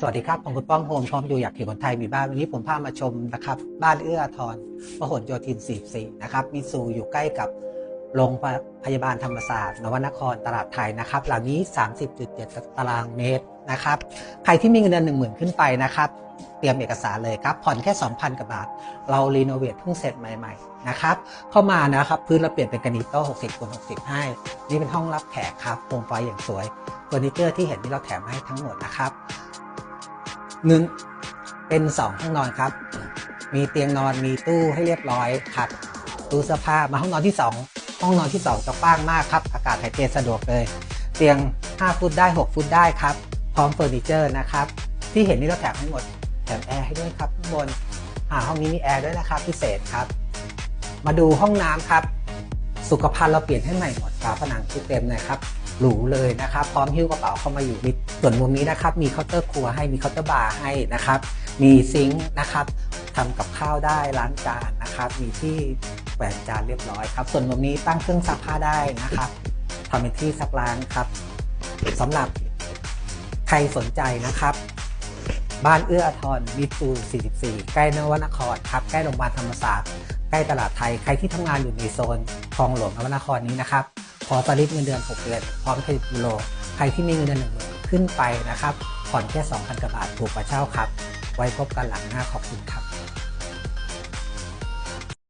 สวัสดีครับ ผมคุณป้อมโฮมพร้อมอยู่อยากเห็นคนไทยมีบ้าน วันนี้ผมพามาชมนะครับ บ้านเอื้ออาทรพหลโยธิน 44 นะครับมิซูอยู่ใกล้กับโรงพยาบาลธรรมศาสตร์นวนครตลาดไทยนะครับ หลังนี้ 30.7 ตารางเมตรนะครับ ใครที่มีเงินเดือน 10,000 ขึ้นไปนะครับ เตรียมเอกสารเลยครับ ผ่อนแค่ 2,000 กว่าบาท เรารีโนเวทเพิ่งเสร็จใหม่ๆนะครับ เข้ามานะครับ พื้นเราเปลี่ยนเป็นกรานิโต้60คูณ60 ให้ นี่เป็นห้องรับแขกครับโคมไฟอย่างสวยเฟอร์นิเจอร์ที่เห็นที่เราแถมให้ทั้งหมดนะครับ หนึ่งเป็นสองห้องนอนครับ มีเตียงนอนมีตู้ให้เรียบร้อยครับตู้เสื้อผ้ามาห้องนอนที่สองห้องนอนที่สองจะกว้างมากครับ อากาศถ่ายเทสะดวกเลย เตียง 5 ฟุตได้ 6 ฟุตได้ครับ พร้อมเฟอร์นิเจอร์นะครับ ที่เห็นนี่เราแถมให้หมด แถมแอร์ให้ด้วยครับข้างบนอ่าห้องนี้มีแอร์ด้วยนะครับพิเศษครับ มาดูห้องน้ำครับ สุขภัณฑ์เราเปลี่ยนให้ใหม่หมดฝาผนังคือเต็มเลยครับ หรูเลยนะครับ พร้อมหิ้วกระเป๋าเข้ามาอยู่มิดส่วนมุมนี้นะครับ มีเคาน์เตอร์ครัวให้มีเคาน์เตอร์บาร์ให้นะครับ มีซิงค์นะครับทำกับข้าวได้ล้างจานนะครับ มีที่แขวนจานเรียบร้อยครับ ส่วนมุมนี้ตั้งเครื่องซักผ้าได้นะครับทำเป็นที่ซักล้างครับสำหรับใครสนใจนะครับ บ้านเอื้ออทรมิตรู44 ใกล้นวนครครับ ใกล้โรงพยาบาลธรรมศาสตร์ ใกล้ตลาดไทย ใครที่ทำงานอยู่ในโซนคลองหลวงนวนครนี้นะครับ ขอสลิปเงินเดือน6เดือนพร้อมเครดิตยูโรใครที่มีเงินเดือนหนึ่งขึ้นไปนะครับผ่อนแค่ 2,000กว่าบาทถูกกว่าเช่าครับ ไว้พบกันหลังหน้าขอบคุณครับ